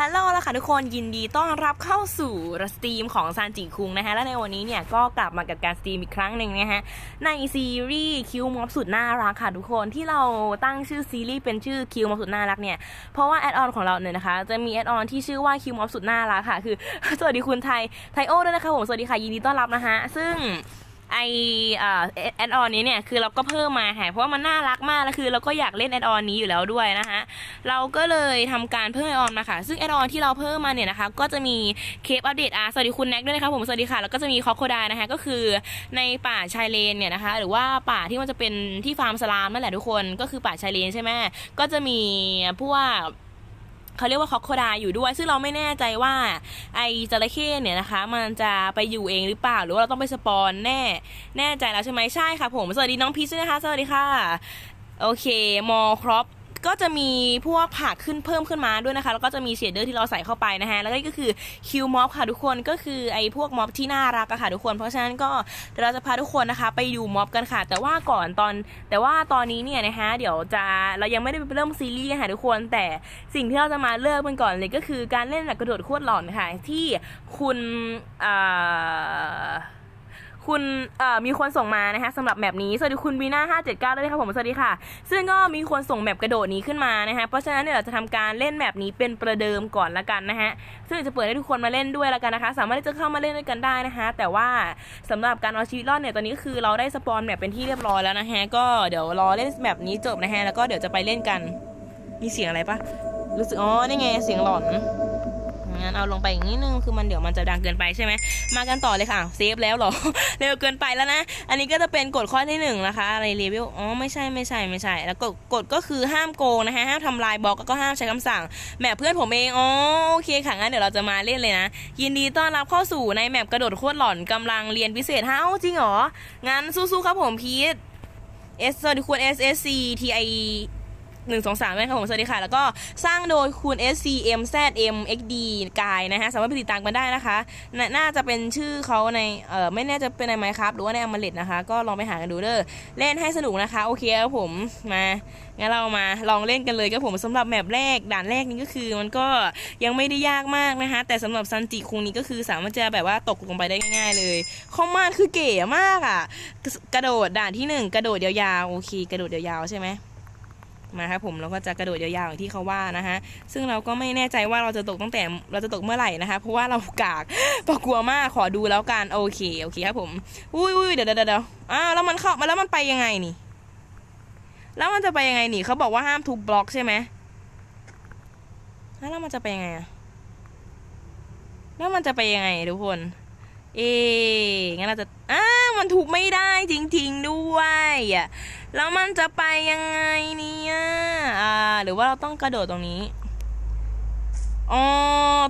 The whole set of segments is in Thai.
ฮัลโหลแล้วค่ะทุกคนยินดีต้อนรับเข้าสู่สตรีมของซานจิคุงนะคะและในวันนี้เนี่ยก็กลับมากับการสตรีมอีกครั้งหนึ่งนะฮะในซีรีส์คิวมอบสุดน่ารักค่ะทุกคนที่เราตั้งชื่อซีรีส์เป็นชื่อคิวมอบสุดน่ารักเนี่ยเพราะว่าแอดออนของเราเนี่ยนะคะ จะมีแอดออนที่ชื่อว่าคิวมอบสุดน่ารักค่ะคือ สวัสดีคุณไทยไทโอด้วยนะคะผมสวัสดีค่ะยินดีต้อนรับนะฮะซึ่ง ไอแอดออนนี้เนี่ยคือเราก็เพิ่มมาค่ะเพราะว่ามันน่ารักมากแล้วคือเราก็อยากเล่นแอดออนนี้อยู่แล้วด้วยนะคะเราก็เลยทำการเพิ่มแอดออนมาค่ะซึ่งแอดออนที่เราเพิ่มมาเนี่ยนะคะก็จะมีเคปอัปเดตอาร์สวัสดีคุณแน็กด้วยนะคะผมสวัสดีค่ะแล้วก็จะมีคอโคไดนะคะก็คือในป่าชายเลนเนี่ยนะคะหรือว่าป่าที่มันจะเป็นที่ฟาร์มสลามนั่นแหละทุกคนก็คือป่าชายเลนใช่ไหมก็จะมีพวก เขาเรียกว่าคอคโคดาอยู่ด้วย ซึ่งเราไม่แน่ใจว่าไอจระเข้เนี่ยนะคะ มันจะไปอยู่เองหรือเปล่า หรือว่าเราต้องไปสปอนแน่ แน่ใจแล้วใช่ไหมใช่ค่ะผม สวัสดีน้องพีชด้วยนะคะ สวัสดีค่ะ โอเค มอครอป ก็จะมีพวกผักขึ้นเพิ่มขึ้นมาด้วยนะคะ แล้วก็จะมีเชดเดอร์ที่เราใส่เข้าไปนะฮะ แล้วก็คือคิวม็อบค่ะทุกคนก็คือไอ้พวกม็อบที่น่ารักอะค่ะทุกคน เพราะฉะนั้นก็เดี๋ยวเราจะพาทุกคนนะคะ ไปดูม็อบกันค่ะ แต่ว่าก่อนตอน แต่ว่าตอนนี้เนี่ยนะคะเดี๋ยวจะเรายังไม่ได้ไปเริ่มซีรีส์กันค่ะทุกคน แต่สิ่งที่เราจะมาเริ่มกันก่อนเลยก็คือการเล่นแบบกระโดดโคตรหลอนค่ะที่คุณอ่อ คุณมีคนส่งมานะคะสำหรับแมปนี้สวัสดีคุณวีน่า579ด้วยนะคะผมสวัสดีค่ะ ซึ่งก็มีคนส่งแมปกระโดดนี้ขึ้นมานะคะเพราะฉะนั้นเนี่ยเราจะทำการเล่นแมปนี้เป็นประเดิมก่อนละกันนะฮะซึ่งจะเปิดให้ทุกคนมาเล่นด้วยละกันนะคะ สามารถที่จะเข้ามาเล่นด้วยกันได้นะคะแต่ว่าสำหรับการเอาชีวิตรอดเนี่ยตอนนี้ก็คือเราได้สปอนแมปเป็นที่เรียบร้อยแล้วนะฮะก็เดี๋ยวรอเล่นแมปนี้จบนะฮะแล้วก็เดี๋ยวจะไปเล่นกันมีเสียงอะไรปะรู้สึกอ๋อนี่ไงเสียงหลอน งั้นเอาลงไปอีกนิดนึงคือมันเดี๋ยวมันจะดังเกินไปใช่ไหมมากันต่อเลยค่ะเซฟแล้วเหรอ เร็วเกินไปแล้วนะ อันนี้ก็จะเป็นกฎข้อที่หนึ่งนะคะอะไรเลเวอ๋อไม่ใช่ไม่ใช่ไม่ใช่ แล้วกฎกฎก็คือห้ามโกงนะคะห้ามทำลายบล็อกก็ห้ามใช้คำสั่งแมปเพื่อนผมเองอ๋อโอเคค่ะงั้นเดี๋ยวเราจะมาเล่นเลยนะยินดีต้อนรับเข้าสู่ในแมปกระโดดโคตรหล่อนกำลังเรียนพิเศษเอ้าจริงเหรองั้นสู้ๆครับผมพีท S สวัสดีคุณ S S C T I หนึ่งสองสามด้วยครับผมสวัสดีค่ะ แล้วก็สร้างโดยคุณ S C M Z M X D กายนะฮะสามารถไปติดตามกันได้นะคะนน่าจะเป็นชื่อเขาในเออไม่แน่จะเป็นในไมครับหรือว่าในอมเลตนะคะ ก็ลองไปหากันดูเด้อเล่นให้สนุกนะคะ โอเคครับผมมางั้นเรามาลองเล่นกันเลยครับผมสำหรับแมปแรกด่านแรกนี้ก็คือ มันก็ยังไม่ได้ยากมากนะคะแต่สำหรับซันจิคุงนี้ก็คือสามารถจะแบบว่าตกลงไปได้ง่ายๆเลยคอมมานคือเก๋มากอะกระโดดด่านที่หนึ่งกระโดดยาวๆโอเค กระโดดยาวๆใช่ไหม มาครับผมเราก็จะกระโดดยาวๆอย่างที่เขาว่านะฮะซึ่งเราก็ไม่แน่ใจว่าเราจะตกตั้งแต่เราจะตกเมื่อไหร่นะคะ เพราะว่าเรากากปกลัวมากขอดูแล้วกันโอเคโอเคครับผมอุ้ยอุ้ยเดี๋ยวเดี๋ยวเดี๋ยวอ้าวแล้วมันเข้ามาแล้วมันไปยังไงนี่ แล้วมันจะไปยังไงนี่เขาบอกว่าห้ามทุบบล็อกใช่ไหมแล้วมันจะไปยังไงอะแล้วมันจะไปยังไงทุกคน เอ๊ะงั้นเราจะอ้าวมันถูกไม่ได้จริง ๆ ด้วยอะแล้วมันจะไปยังไงเนี่ยอ่าหรือว่าเราต้องกระโดดตรงนี้อ๋อ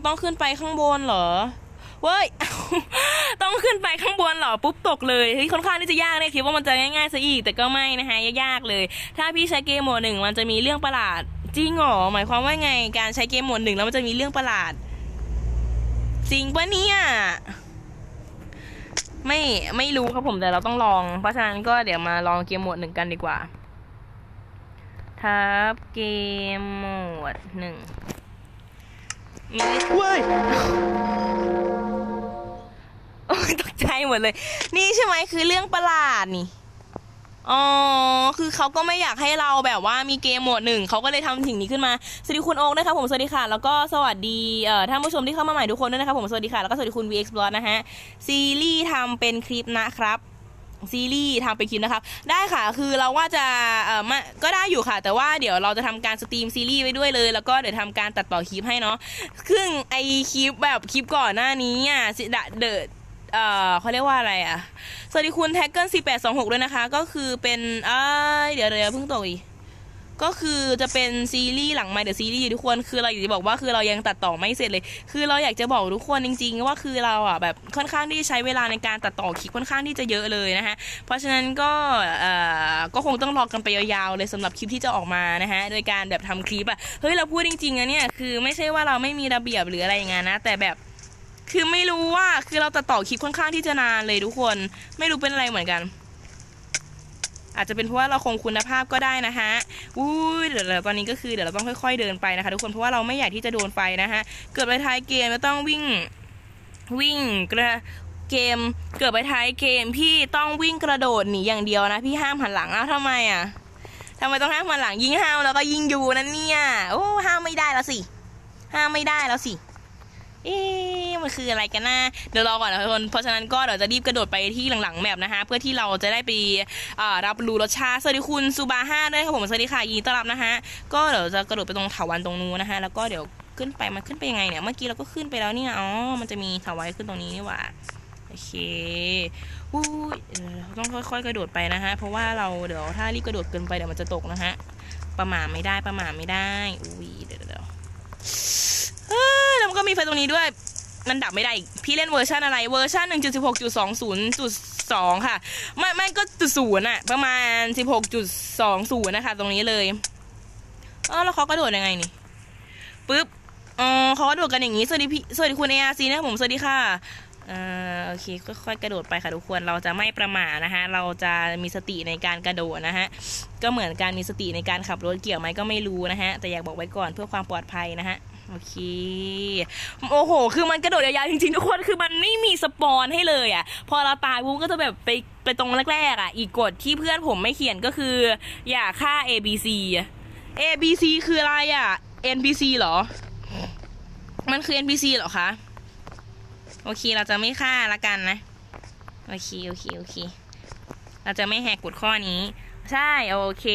ต้องขึ้นไปข้างบนเหรอเว้ยต้องขึ้นไปข้างบนเหรอปุ๊บตกเลยเฮ้ยค่อนข้างที่จะยากเลยคิดว่ามันจะง่ายๆซะอีก แต่ก็ไม่นะคะยากๆเลย ถ้าพี่ใช้เกมโหมดหนึ่งมันจะมีเรื่องประหลาดจริงเหรอหมายความว่าไงการใช้เกมโหมดหนึ่งแล้วมันจะมีเรื่องประหลาดจริงปะเนี่ย ไม่ไม่รู้ครับผมแต่เราต้องลอง เพราะฉะนั้นก็เดี๋ยวมาลองเกมโหมดหนึ่งกันดีกว่าทับเกมโหมดหนึ่งมีเว้ยโอ้ยตกใจหมดเลย นี่ใช่ไหมคือเรื่องประหลาดนี่ อ๋อ คือเขาก็ไม่อยากให้เราแบบว่ามีเกมโหมดหนึ่ง เขาก็เลยทำสิ่งนี้ขึ้นมา สวัสดีคุณโอ๊กนะครับผม สวัสดีค่ะ แล้วก็สวัสดี เอ่อ ท่านผู้ชมที่เข้ามาใหม่ทุกคนด้วยนะครับผม สวัสดีค่ะ แล้วก็สวัสดีคุณ VX Blood นะฮะ ซีรีส์ทำเป็นคลิปนะครับซีรีส์ทำเป็นคลิปนะครับ ได้ค่ะคือเราว่าจะเอ่อมาก็ได้อยู่ค่ะ แต่ว่าเดี๋ยวเราจะทำการสตรีมซีรีส์ไว้ด้วยเลย แล้วก็เดี๋ยวทำการตัดต่อคลิปให้เนาะซึ่งไอคลิปแบบคลิปก่อนหน้านี้อะสิดะเดอะ เอ่อเขาเรียกว่าอะไรอะ สวัสดีคุณแท็กเกิล4826ด้วยนะคะ ก็คือเป็นเอ้ยเดี๋ยวเดี๋ยวเพิ่งตกอีกก็คือจะเป็นซีรีส์หลังไม่เดี๋ยวซีรีส์ทุกคนคือเราอยากจะบอกว่าคือเรายังตัดต่อไม่เสร็จเลย คือเราอยากจะบอกทุกคนจริง ๆ ว่าคือเราอะแบบค่อนข้างที่ใช้เวลาในการตัดต่อคลิปค่อนข้างที่จะเยอะเลยนะคะเพราะฉะนั้นก็เอ่อก็คงต้องรอกันไปยาวๆเลยสำหรับคลิปที่จะออกมานะคะโดยการแบบทำคลิปอะเฮ้ยเราพูดจริงๆนะเนี่ยคือไม่ใช่ว่าเราไม่มีระเบียบหรืออะไรอย่างเงี้นนะแต่แบบ คือไม่รู้ว่าคือเราตัดต่อคลิปค่อนข้างที่จะนานเลยทุกคน ไม่รู้เป็นอะไรเหมือนกัน อาจจะเป็นเพราะว่าเราคงคุณภาพก็ได้นะฮะอุ้ยเดี๋ยวตอนนี้ก็คือเดี๋ยวเราต้องค่อย ๆเดินไปนะคะ ทุกคนเพราะว่าเราไม่อยากที่จะโดนไฟนะฮะเกิดไปท้ายเกมก็ต้องวิ่งวิ่งกระเกม เกิดไปท้ายเกมพี่ต้องวิ่งกระโดดหนีอย่างเดียวนะพี่ห้ามหันหลังอ้าวทำไมอะทำไมต้องห้ามหันหลังยิงห้ามแล้วก็ยิงอยู่นั่นเนี่ยโอ้ห้ามไม่ได้แล้วสิห้ามไม่ได้แล้วสิ เอ๊ะมันคืออะไรกันนะเดี๋ยวรอก่อนนะทุกคนเพราะฉะนั้นก็เดี๋ยวจะรีบกระโดดไปที่หลังๆแมปนะคะเพื่อที่เราจะได้ไปรับรู้รสชาติสวัสดีคุณซูบาห้าด้วยครับผมสวัสดีค่ะยินดีต้อนรับนะฮะก็เดี๋ยวจะกระโดดไปตรงเถาวันตรงนู้นนะคะแล้วก็เดี๋ยวขึ้นไปมันขึ้นไปยังไงเนี่ยเมื่อกี้เราก็ขึ้นไปแล้วเนี่ยอ๋อมันจะมีเถาไว้ขึ้นตรงนี้นี่หว่าโอเคอุ้ยต้องค่อยๆ กระโดดไปนะฮะเพราะว่าเราเดี๋ยวถ้ารีบกระโดดเกินไปเดี๋ยวมันจะตกนะฮะประมาทไม่ได้ประมาทไม่ได้อุ้ยเดี๋ยว เฮ้ยแล้วมันก็มีไฟตรงนี้ด้วย มันดับไม่ได้อีกพี่เล่นเวอร์ชันอะไร เวอร์ชัน1.16.20.2 ค่ะ ไม่ไม่ก็จุดศูนย์อะประมาณ 16.20 นะคะ ตรงนี้เลยเออแล้วเขากระโดดยังไงนี่ปึ๊บอ๋อเขากระโดดกันอย่างนี้ สวัสดีพี่ สวัสดีคุณเออาซีนะผม สวัสดีค่ะอ่อโอเคค่อยๆกระโดดไปค่ะทุกคนเราจะไม่ประมาทนะคะเราจะมีสติในการกระโดดนะฮะก็เหมือนการมีสติในการขับรถเกี่ยวไหมก็ไม่รู้นะฮะแต่อยากบอกไว้ก่อนเพื่อความปลอดภัยนะฮะ โอเค โอ้โห คือมันกระโดดยาวๆจริงๆทุกคน คือมันไม่มีสปอนให้เลยอะ พอเราตายปุ๊บก็จะแบบไปไปตรงแรกๆอะ อีกกฎที่เพื่อนผมไม่เขียนก็คือ อย่าฆ่า A B C A B C คืออะไรอะ N P C เหรอ มันคือ N P C เหรอคะ โอเค เราจะไม่ฆ่าละกันนะ โอเค โอเค โอเค เราจะไม่แหกกฎข้อนี้ ใช่ โอเค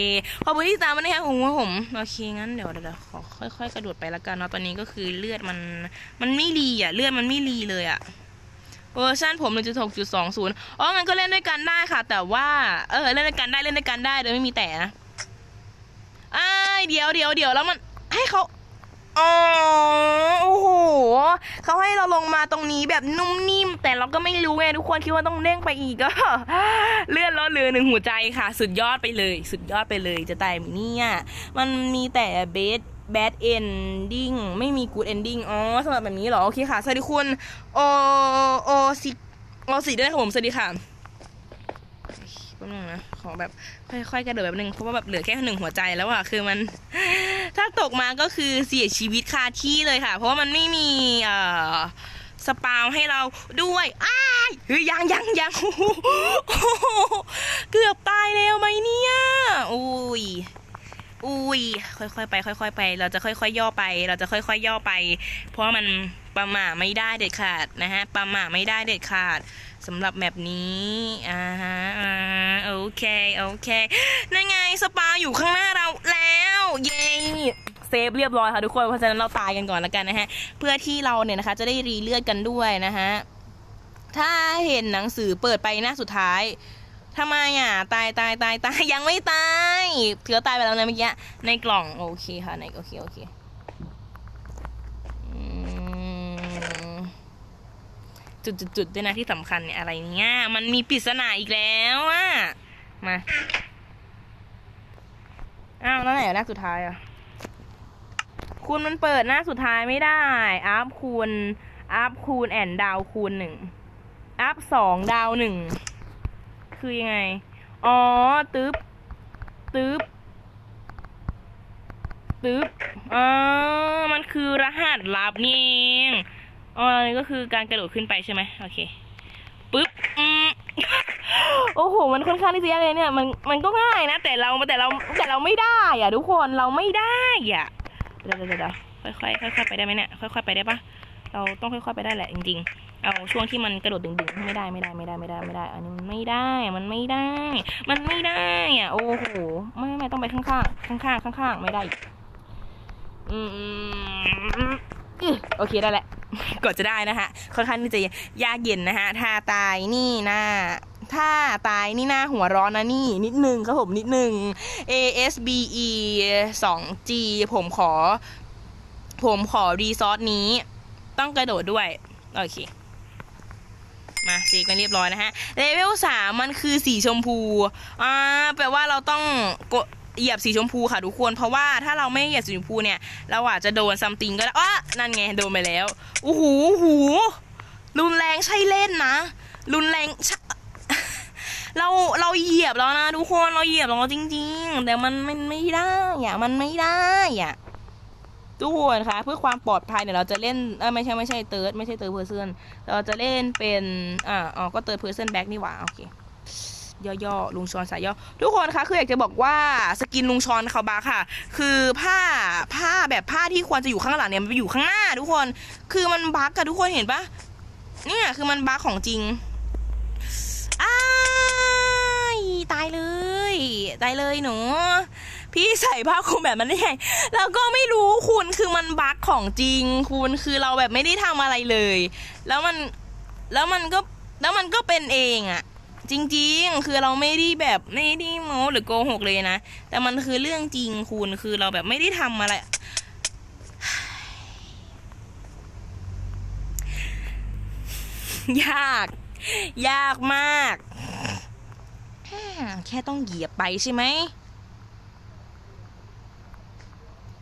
ขอบคุณที่ตามมานะครับผมว่าผมโอเคงั้นเดี๋ยวเดี๋ยวเดี๋ยวขอค่อย ๆ กระโดดไปละกันเนาะตอนนี้ก็คือเลือดมันมันไม่รีอะเลือดมันไม่รีเลยอะเวอร์ชันผม 1.6.20อ๋องั้นก็เล่นด้วยกันได้ค่ะ แต่ว่า เออ เล่นด้วยกันได้เล่นด้วยกันได้โดยไม่มีแต่นะอ้ายเดี๋ยวเดี๋ยวเดี๋ยวแล้วมันให้เขา อ๋อโอ้โหเขาให้เราลงมาตรงนี้แบบนุ่มนิ่ม แต่เราก็ไม่รู้ไงทุกคนคิดว่าต้องเด้งไปอีกก็ เลื่อนล้วเหลือหนึ่งหัวใจค่ะ สุดยอดไปเลย สุดยอดไปเลยจะตายมเนี่ยมันมีแต่เบส bad ending ไม่มี good ending อ๋อสำหรับแบบนี้เหรอ โอเคค่ะ สวัสดีคุณ โอ โอสิโอสิด้วยครับผม สวัสดีค่ะแป๊บนึงนะ ขอแบบค่อยๆกระโดดแบบนึงเพราะว่าแบบเหลือแค่หนึ่งหัวใจแล้วอะคือมัน ถ้าตกมาก็คือเสียชีวิตคาที่เลยค่ะ เพราะว่ามันไม่มีเอ่อสปาวให้เราด้วยอ้ายเฮ้ยยังยังยังเกือบตายแล้วไหมเนี่ย อุ้ยค่อยๆไป ค่อยๆไป เราจะค่อยๆย่อไป เราจะค่อยๆย่อไป เพราะมันประมาทไม่ได้เด็ดขาดนะฮะประมาทไม่ได้เด็ดขาดสำหรับแบบนี้อ่าฮะโอเคโอเคนั่นไงสปาอยู่ข้างหน้าเราแล้วเย้เซฟเรียบร้อยค่ะทุกคนเพราะฉะนั้นเราตายกันก่อนแล้วกันนะฮะเพื่อที่เราเนี่ยนะคะจะได้รีเลือดกันด้วยนะฮะถ้าเห็นหนังสือเปิดไปหน้าสุดท้าย ทำไมอะ ตายตายตายตายยังไม่ตายเถือตายไปแล้วนะเมื่อกี้ในกล่องโอเคค่ะในโอเคโอเคจุดจุดจุดด้วยนะที่สำคัญเนี่ยอะไรเนี่ยมันมีปริศนาอีกแล้วอะมาอ้าวแล้วไหนหน้าสุดท้ายอะคูณมันเปิดหน้าสุดท้ายไม่ได้อัพคูณอัพคูณแอนดาวคูณหนึ่งอัพสองดาวหนึ่ง คือยังไง อ๋อ ตึ๊บ ตึ๊บ ตึ๊บอ๋อมันคือรหัสลับนี่เองอ๋ออันนี้ก็คือการกระโดดขึ้นไปใช่ไหมโอเค ปึ๊บอืมโอ้โห มันค่อนข้างที่จะยากเลยเนี่ย มัน มันก็ง่ายนะ แต่เรา แต่เรา แต่เราไม่ได้อะทุกคน เราไม่ได้อะเดี๋ยวเดี๋ยวเดี๋ยวค่อยๆค่อยๆไปได้ไหมเนี่ย ค่อยๆไปได้ปะเราต้องค่อยๆไปได้แหละจริงๆ เอาช่วงที่มันกระโดดดึงๆไม่ได้ไม่ได้ไม่ได้ไม่ได้ไม่ได้ อันนี้มันไม่ได้มันไม่ได้ มันไม่ได้อะโอ้โหไม่ไม่ต้องไปข้างข้างข้างๆไม่ได้อีกอืมอืมอืมโอเคได้แหละกดจะได้นะฮะค่อนข้างที่จะยากเย็นนะฮะถ้าตายนี่นะถ้าตายนี่หน้าหัวร้อนนะนี่ นิดนึงครับผมนิดนึง A S B E 2 G ผมขอ ผมขอรีซอสนี้ ต้องกระโดดด้วย โอเค มาเซฟกันเรียบร้อยนะฮะเลเวลสามมันคือสีชมพูอ่าแปลว่าเราต้องกดเหยียบสีชมพูค่ะทุกคนเพราะว่าถ้าเราไม่เหยียบสีชมพูเนี่ย เราอาจจะโดนซัมติงก็ได้อ้านั่นไงโดนไปแล้วโอ้โหโอ้โหรุนแรงใช่เล่นนะ รุนแรงเราเราเหยียบแล้วนะทุกคนเราเหยียบแล้วจริง ๆ แต่มันมันไม่ได้อะมันไม่ได้อะ ทุกคนคะเพื่อความปลอดภัยเนี่ยเราจะเล่นเออไม่ใช่ไม่ใช่เติร์ดไม่ใช่เติร์ดเพอร์เซนเราจะเล่นเป็นอ่าอ๋อก็เติร์ดเพอร์เซนแบ็กนี่หว่าโอเคย่อๆลุงชอนสายย่อทุกคนคะคืออยากจะบอกว่าสกินลุงชอนเขาบาค่ะ คือผ้าผ้าแบบผ้าที่ควรจะอยู่ข้างหลังเนี่ยมันไปอยู่ข้างหน้า ทุกคนคือมันบั๊กอะทุกคนเห็นปะเนี่ยคือมันบั๊กของจริงอ้ายตายเลย ตายเลยหนู พี่ใส่ผ้าคลุมแบบนั้นได้ไงแล้วก็ไม่รู้คุณคือมันบั๊กของจริง คุณคือเราแบบไม่ได้ทำอะไรเลย แล้วมันแล้วมันก็แล้วมันก็เป็นเองอะจริงๆ คือเราไม่ได้แบบไม่ได้โม้หรือโกหกเลยนะ แต่มันคือเรื่องจริงคุณคือเราแบบไม่ได้ทำอะไรยาก ยากมาก แค่ต้องเหยียบไปใช่ไหม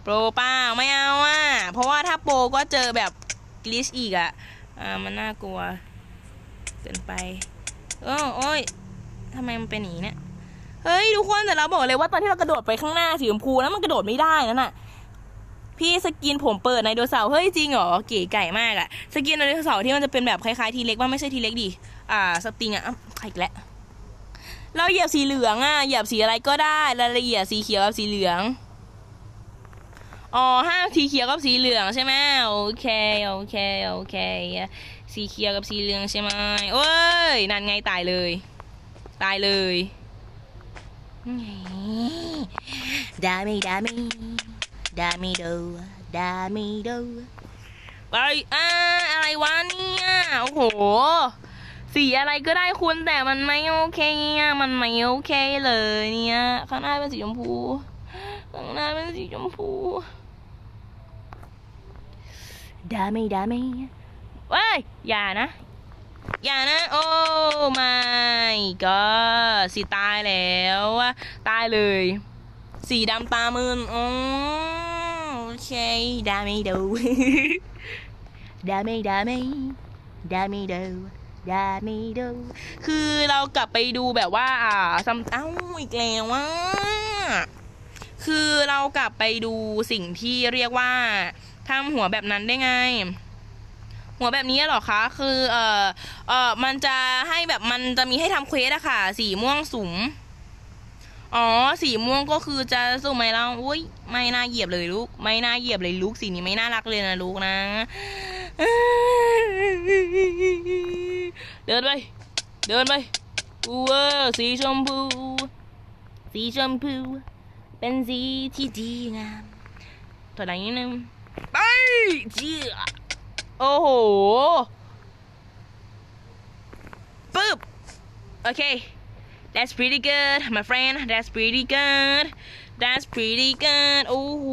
โปรเปล่าไม่เอาอะ เพราะว่าถ้าโปรก็เจอแบบกลิชอีกอะ อ่า มันน่ากลัว เกินไปเออโอ้ยทำไมมันเป็นอย่างนี้เนี่ย เฮ้ยทุกคนแต่เราบอกเลยว่าตอนที่เรากระโดดไปข้างหน้าสีชมพูแล้วมันกระโดดไม่ได้นั่นน่ะ พี่สกินผมเปิดไดโนเสาร์เฮ้ยจริงเหรอเก๋ไก่มากอะสกินไดโนเสาร์ที่มันจะเป็นแบบคล้ายๆทีเล็กว่าไม่ใช่ทีเล็กดิ อ่าสปริงอะอ้าวใครอีกแล้วเราเหยียบสีเหลืองอะเหยียบสีอะไรก็ได้รายละเอียดสีเขียวกับสีเหลือง อ๋อห้ามสีเขียวกับสีเหลืองใช่ไหมโอเคโอเคโอเค สีเขียวกับสีเหลืองใช่ไหมโอ้ยนั่นไงตายเลย ตายเลยดามิดามิดามิโดดามิโดไปอ่าอะไรวะเนี่ยโอ้โหสีอะไรก็ได้คุณแต่มันไม่โอเคอะมันไม่โอเคเลยเนี่ย ข้างหน้าเป็นสีชมพู ข้างหน้าเป็นสีชมพู ดามิดามิเว้ยอย่านะ อย่านะ โอ้ my god สีตายแล้วอะตายเลย สีดำตามึนอ๋อโอเคดาไม่ดูดาไม่ดาไม่ดาไม่ดูดาไม่ดูคือเรากลับไปดูแบบว่าอ่าซัมเอ้าอีกแล้วว่าคือเรากลับไปดูสิ่งที่เรียกว่า ทำหัวแบบนั้นได้ไง หัวแบบนี้หรอคะ คือเอ่อเอ่อมันจะให้แบบมันจะมีให้ทำเควสอะค่ะ สีม่วงสุมอ๋อ สีม่วงก็คือจะสุ่มไหมเราอุ้ย ไม่น่าเหยียบเลยลูก ไม่น่าเหยียบเลยลูก สีนี้ไม่น่ารักเลยนะลูกนะ เดินไป เดินไปว้สีชมพู สีชมพู เป็นสีที่ดีงามถอยหลังนิดนึง ไปเจียโอ้โหปึ๊บโอเค that's pretty good my friend that's pretty good that's pretty good โอ้โห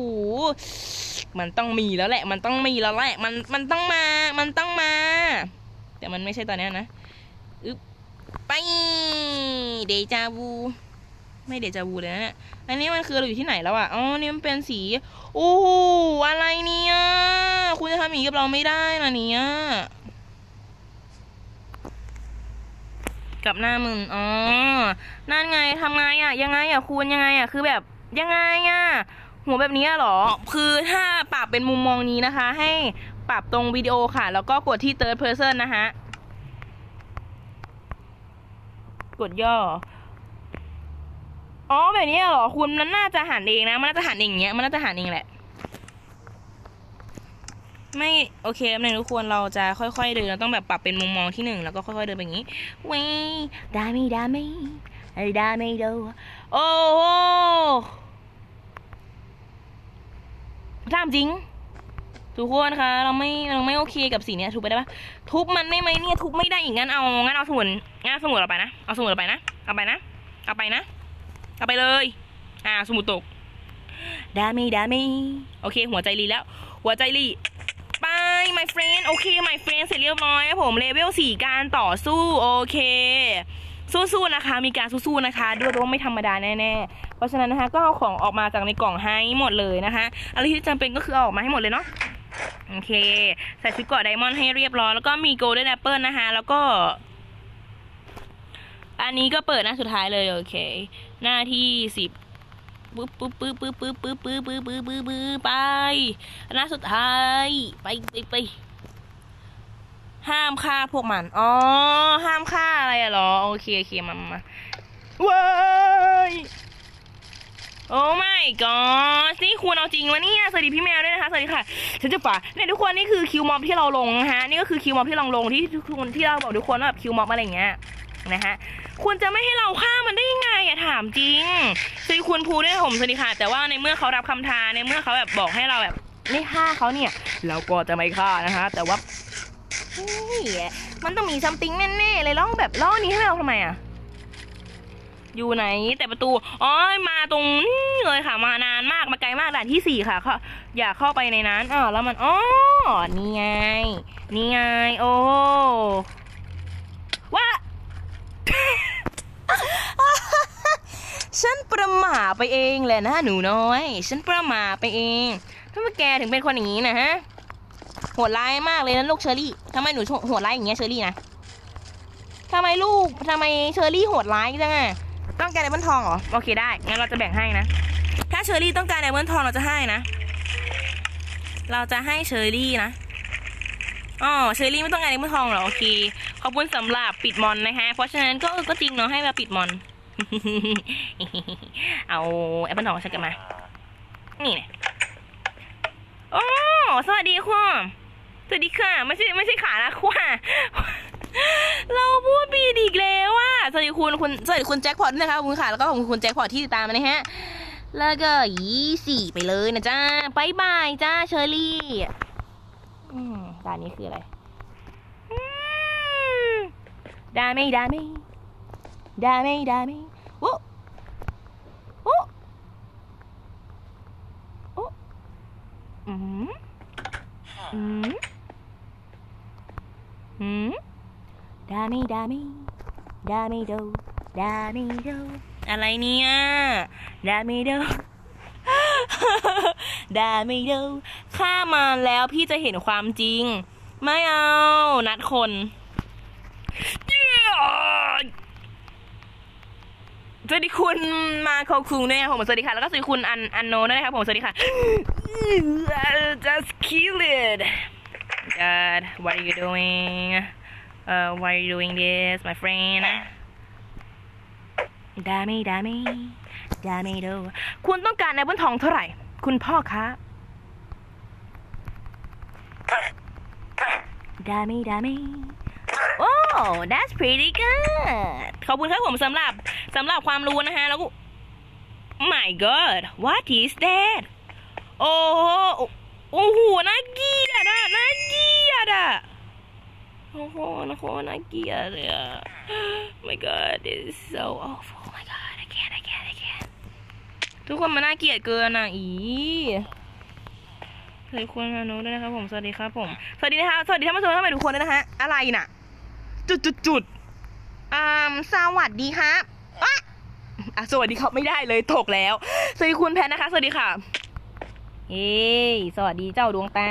มันต้องมีแล้วแหละ มันต้องมีแล้วแหละ มัน มันต้องมา มันต้องมา แต่มันไม่ใช่ตอนนี้นะ อึ๊บ ไป เดจาวู ไม่เดจาวูเลยนะ อันนี้มันคือเราอยู่ที่ไหนแล้วอะ อ๋อ นี่มันเป็นสี โอ้โหอะไรเนี่ย คุณจะทำอย่างนี้กับเราไม่ได้นะเนี่ยกับหน้ามึงอ๋อ นั่นไงทำไงอะยังไงอะคุณยังไงอะคือแบบยังไงอะหัวแบบนี้เหรอ คือถ้าปรับเป็นมุมมองนี้นะคะ ให้ปรับตรงวิดีโอค่ะ แล้วก็กดที่ third person นะคะ กดย่อ อ๋อแบบนี้เหรอคุณมันน่าจะหันเองนะ มันน่าจะหันเองอย่างเงี้ยมันน่าจะหันเองแหละ ไม่โอเคแล้วนึงทุกคนเราจะค่อยๆเดินเราต้องแบบปรับเป็นมุมมองที่หนึ่งแล้วก็ค่อยๆเดินไปอย่างนี้เว้ยดามิดามิไอ้ดามิโดโอ้โหถามจริง ทุกคนคะเราไม่เราไม่โอเคกับสีเนี้ยทุบไปได้ปะทุบมันได้ไหมเนี่ยทุบไม่ได้อีกงั้นเอางั้นเอาสมุนงั้นเอาสมุนเราไปนะเอาสมุนเราไปนะเอาไปนะเอาไปนะ เอาไปเลย อ่า สมุดตกดามิดามิโอเค หัวใจรีแล้ว หัวใจรีไป my friend โอเค my friend เสร็จเรียบร้อยครับผมเลเวลสี่การต่อสู้ โอเคสู้ๆนะคะ มีการสู้ๆนะคะ ด้วยว่าไม่ธรรมดาแน่ๆ เพราะฉะนั้นนะคะก็เอาของออกมาจากในกล่องให้หมดเลยนะคะ อะไรที่จำเป็นก็คือเอาออกมาให้หมดเลยเนาะ โอเค ใส่ชุดเกาะไดมอนด์ให้เรียบร้อย แล้วก็มีโกลเด้นแอปเปิลนะคะ แล้วก็ อันนี้ก็เปิดหน้าสุดท้ายเลยโอเค หน้าที่สิบปึ๊บปึ๊บปึ๊บปึ๊บปึ๊บปึ๊บปึ๊บปึ๊บปึ๊บปึ๊บปึ๊บไปหน้าสุดท้ายไปไปไปห้ามฆ่าพวกมันอ๋อห้ามฆ่าอะไรอะเหรอโอเคโอเคมามาว้ายโอ้ไม่ก็นี่คุณเอาจริงวะเนี่ยสวัสดีพี่แมวด้วยนะคะสวัสดีค่ะฉันจะป่าเนี่ยทุกคนนี่คือคิวม็อบที่เราลงนะฮะนี่ก็คือคิวม็อบที่เราลงที่ทุกคนที่เราบอกทุกคนว่าแบบคิวม็อบอะไรอย่างเงี้ย นะฮะคุณจะไม่ให้เราฆ่ามันได้ยังไงอะถามจริงสวัสดีคุณภูด้วยผมสวัสดีค่ะ แต่ว่าในเมื่อเขารับคำท้าในเมื่อเขาแบบบอกให้เราแบบไม่ฆ่าเขาเนี่ย เราก็จะไม่ฆ่านะคะแต่ว่าเฮ้ยมันต้องมีซัมติงแน่ๆเลยล่องแบบล่อนี้ให้เราทำไมอะอยู่ไหนแต่ประตูอ๋อมาตรงนี้เลยค่ะ มานานมากมาไกลมากด่านที่สี่ค่ะเขาอยากเข้าไปในนั้นอ๋อแล้วมันอ๋อนี่ไง นี่ไง โอ้ว่า ฉันประหม่าไปเองแหละนะหนูน้อย ฉันประหม่าไปเองทำไมแกถึงเป็นคนอย่างนี้นะฮะโหดร้ายมากเลยนะลูกเชอรี่ทำไมหนูโหดร้ายอย่างเงี้ยเชอรี่นะทำไมลูกทำไมเชอรี่โหดร้ายจังอะต้องการไดมอนทองเหรอโอเคได้งั้นเราจะแบ่งให้นะ ถ้าเชอรี่ต้องการไดมอนทองเราจะให้นะ เราจะให้เชอรี่นะ อ๋อเชอรี่ไม่ต้องการไดมอทองเหรอโอเคขอบคุณสำหรับปิดมอนนะฮะเพราะฉะนั้นก็ก็จริงเนาะให้มาปิดมอน เอาแอปเปิลทองฉันกันมา นี่เนี่ยโอ้สวัสดีค่ะสวัสดีค่ะ ไม่ใช่ไม่ใช่ขานะค่ะเราพูดปีดอีกแล้วอะสวัสดีคุณคุณสวัสดีคุณแจ็คพอตด้วยนะคะขอบคุณค่ะแล้วก็ขอบคุณคุณแจ็คพอตที่ติดตามมานะฮะ แล้วก็ยี่สี่ไปเลยนะจ้าบายบายจ้าเชอรี่อืม ด่านนี้คืออะไรอืมดาเมดาเมดาเมดาเมโอ้โอ้โอ้อืมอืมอืมดาเมดาเมดาเมโดดาเมโดอะไรเนี่ยดาเมโด ดาไม่ดูฆ่ามันแล้วพี่จะเห็นความจริง ไม่เอา นัดคนเย้สวัสดีคุณมาโคคุงด้วยนะครับผมสวัสดีค่ะ แล้วก็สวัสดีคุณอันอันโนด้วยนะครับผมสวัสดีค่ะ just kill it God what are you doing uh why are you doing this my friend ดาไม่ดาไม่ดาไม่ดูคุณต้องการในบนทองเท่าไหร่ คุณพ่อคะ ดาไม่ดาไม่โอ้ that's pretty good ขอบคุณครับผมสำหรับสำหรับความรู้นะฮะ แล้วก็ my god what is that โอ้โหโอ้โหน่าเกลียดอะน่าเกลียดอะโอ้โหน่าโคตรน่าเกลียดเลยอะ my god this is so awful oh my god I can't I can't I can't ทุกคนมันน่าเกลียดเกินอะอีสวัสดีคุณฮานุด้วยนะครับผม สวัสดีครับผม สวัสดีนะคะสวัสดีท่านผู้ชมท่านผู้ทุกคนด้วยนะฮะอะไรน่ะ จุดจุดจุดอ่าสวัสดีครับอะอะสวัสดีครับไม่ได้เลยตกแล้ว สวัสดีคุณแพนนะคะ สวัสดีค่ะเฮ้ยสวัสดีเจ้าดวงตา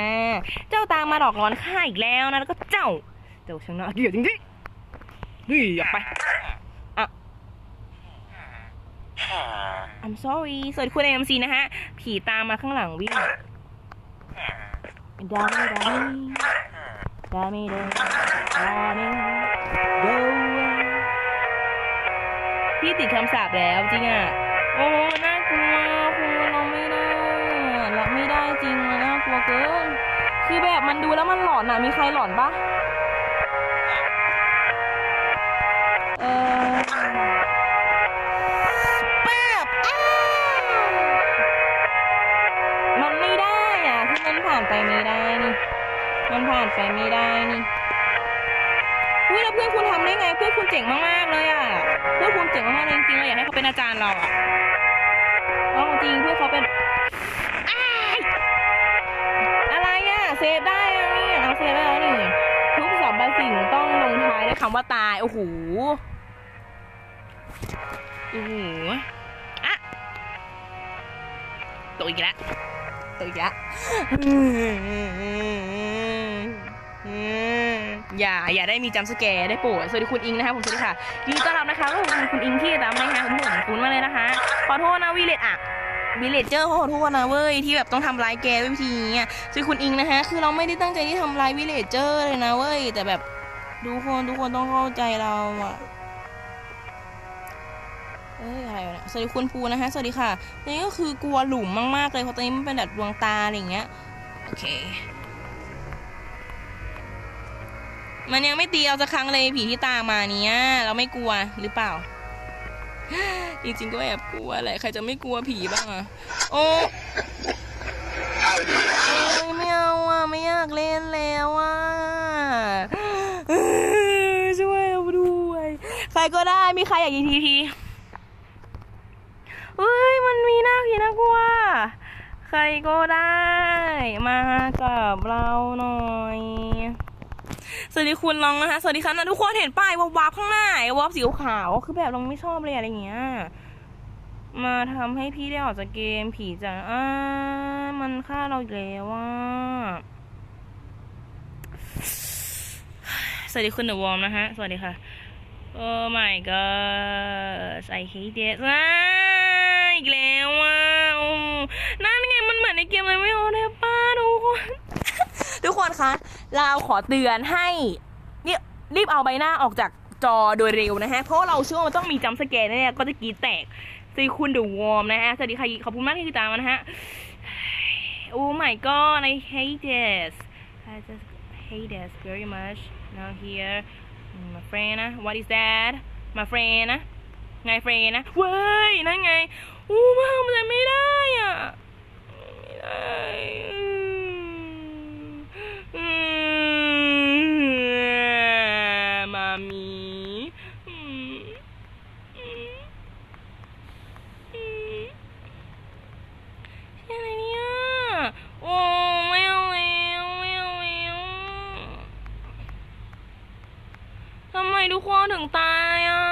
เจ้าตามาหลอกหลอนข้าอีกแล้วนะแล้วก็เจ้า เจ้าช่างน่าเกลียดจริงๆนี่ออกไป I'm sorry สวัสดีคุณ AMC นะฮะ ผีตามมาข้างหลังวิ่งดามิดามิดามิโดดามิโดพี่ติดคำสาปแล้วจริงอะ โอ้น่ากลัวคุณเราไม่ได้รับไม่ได้จริงมันน่ากลัวเกิน คือแบบมันดูแล้วมันหลอนอะ มีใครหลอนปะเออ ผ่านไปไม่ได้นี่ มันผ่านไปไม่ได้นี่อุ้ยแล้วเพื่อนคุณทำได้ไง เพื่อนคุณเจ๋งมากๆเลยอะ เพื่อนคุณเจ๋งมากๆเลยจริงๆเลยอยากให้เขาเป็นอาจารย์เราอะเอาจริงเพื่อนเขาเป็นอะไรอะเซฟได้อะนี่เอาเซฟได้แล้วนี่ทุกสรรพสิ่งต้องลงท้ายด้วยคำว่าตายโอ้โหโอ้โหอะตกอีกแล้ว ตกอีกแล้วอย่า อย่าได้มีจัมป์สแกร์ได้โปรดสวัสดีคุณอิงนะคะผมสวัสดีค่ะยินดีต้อนรับนะคะขอบคุณคุณอิงที่ตามนะคะผมผมคุณมากเลยนะคะ ขอโทษนะวิเลตอะวิเลเจอร์ขอโทษนะเว้ยที่แบบต้องทำร้ายแกด้วยวิธีนี้อะสวัสดีคุณอิงนะคะ คือเราไม่ได้ตั้งใจที่ทำร้ายวิเลเจอร์เลยนะเว้ยแต่แบบทุกคนทุกคนต้องเข้าใจเราอะ เอ้ยอะไรวะเนี่ยสวัสดีคุณภูนะคะสวัสดีค่ะตอนนี้ก็คือกลัวหลุมมากๆเลยเพราะตอนนี้มันเป็นแบบดวงตาอะไรอย่างเงี้ยโอเค มันยังไม่ตีเอาสักครั้งเลยผีที่ตามมาเนี้ยเราไม่กลัวหรือเปล่าจริงๆก็แอบกลัวแหละใครจะไม่กลัวผีบ้างอะโอ้ยไม่เอาอะไม่อยากเล่นแล้วอะช่วยเอาด้วยใครก็ได้มีใครอยากยิงทีที เฮ้ยมันมีหน้าผีน่ากลัว ใครก็ได้ มากับเราหน่อย สวัสดีคุณลองนะคะ สวัสดีค่ะนะทุกคนเห็นป้ายวับวับข้างหน้าไอ้วับสีขาวคือแบบเราไม่ชอบเลยอะไรเงี้ย มาทำให้พี่ได้ออกจากเกมผีจังอ่ามันฆ่าเราอีกแล้วว่าสวัสดีคุณเดอะวอมนะฮะ สวัสดีค่ะโอ้ my god I hate it อ่า อีกแล้วว่ะโอ้นั่นไงมันเหมือนในเกมเลยไม่โอ้ได้ป้าทุกคนทุกคนคะเราขอเตือนให้เนี่ยรีบเอาใบหน้าออกจากจอโดยเร็วนะฮะ เพราะเราเชื่อว่ามันต้องมีจัมสแกนแน่ๆก็จะกีดแตกสวัสดีคุณเดอะวอร์มนะฮะ สวัสดีค่ะขอบคุณมากที่ติดตามมานะฮะ โอ้ my god I hate this I just hate this very much now here my friend นะ what is that my friend นะ ไงเฟรนนะ เว้ย นั่นไง อู้มาทำอะไรไม่ได้อะ ไม่ได้อืมมามีอืมอืมอืมอะไรเนี่ย โอ้ไม่เอาแล้วไม่เอาแล้วทำไมทุกคนถึงตายอะ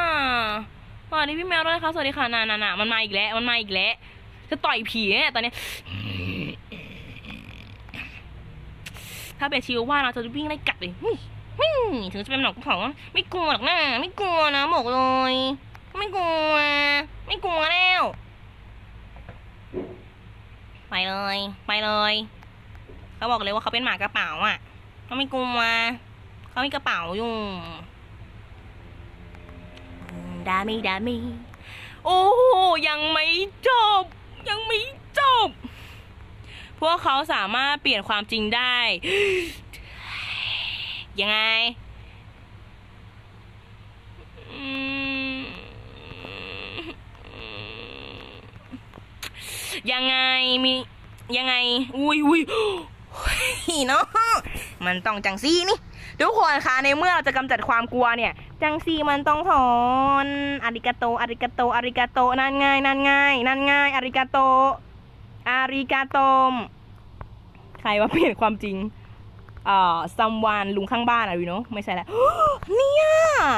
ส วัสดีพี่แมวด้วยนะคะสวัสดีค่ะนานานามันมาอีกแล้ว มันมาอีกแล้วจะต่อยผีเนี่ยตอนนี้ ถ้าเป็นชิวว่าเราจะวิ่งไล่กัดเลยวิ่งถึงจะเป็นหนองเขาไม่กลัวหรอกนะไม่กลัวนะบอกเลย ไม่กลัว ไม่กลัวแล้ว ไปเลย ไปเลยเขาบอกเลยว่าเขาเป็นหมากระเป๋าอะเขาไม่กลัวเขามีกระเป๋าอยู่ ดามีดามีโอ้โหยังไม่จบ ยังไม่จบ พวกเขาสามารถเปลี่ยนความจริงได้ ยังไงยังไงมียังไง อุ้ยอุ้ยอุ้ยเนาะมันต้องจังซี่นี่ ทุกคนคะในเมื่อเราจะกำจัดความกลัวเนี่ยจังซีมันต้องถอนอาริกาโตอาริกาโตอาริกาโตนั่นง่ายนั่นง่ายนั่นง่ายอาริกาโตอาริกาโตม ใครว่าเปลี่ยนความจริงเอ่อซัมวานลุงข้างบ้านอะวิโนไม่ใช่แล้วเนี่ย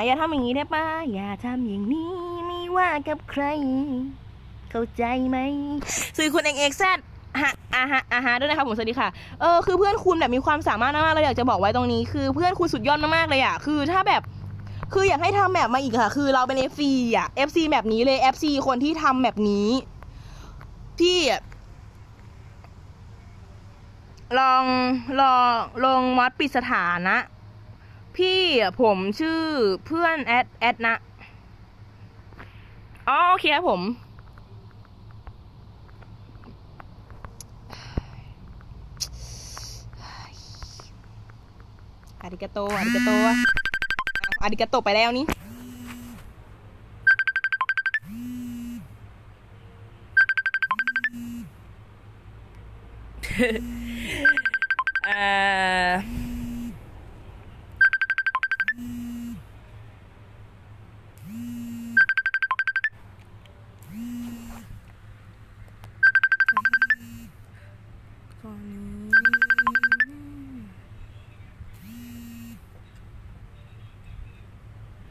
อย่าทำอย่างนี้ได้ปะอย่าทำอย่างนี้ไม่ว่ากับใคร เข้าใจไหมสื่อคุณเองเอกแซดฮะอาฮะอาฮะด้วยนะคะผมสวัสดีค่ะ เออคือเพื่อนคุณแบบมีความสามารถมากๆเราอยากจะบอกไว้ตรงนี้ คือเพื่อนคุณสุดยอดมากๆเลยอะ คือถ้าแบบ คืออยากให้ทำแบบมาอีกค่ะ คือเราเป็น FC อะ FC แบบนี้เลย FC คนที่ทำแบบนี้พี่ลองลองลงมอดปิดสถานะ พี่ผมชื่อเพื่อนแอดแอดนะ อ๋อ โอเคครับผม อาริกาโต อาริกาโต อาริกาโตไปแล้วนี่เอ่อ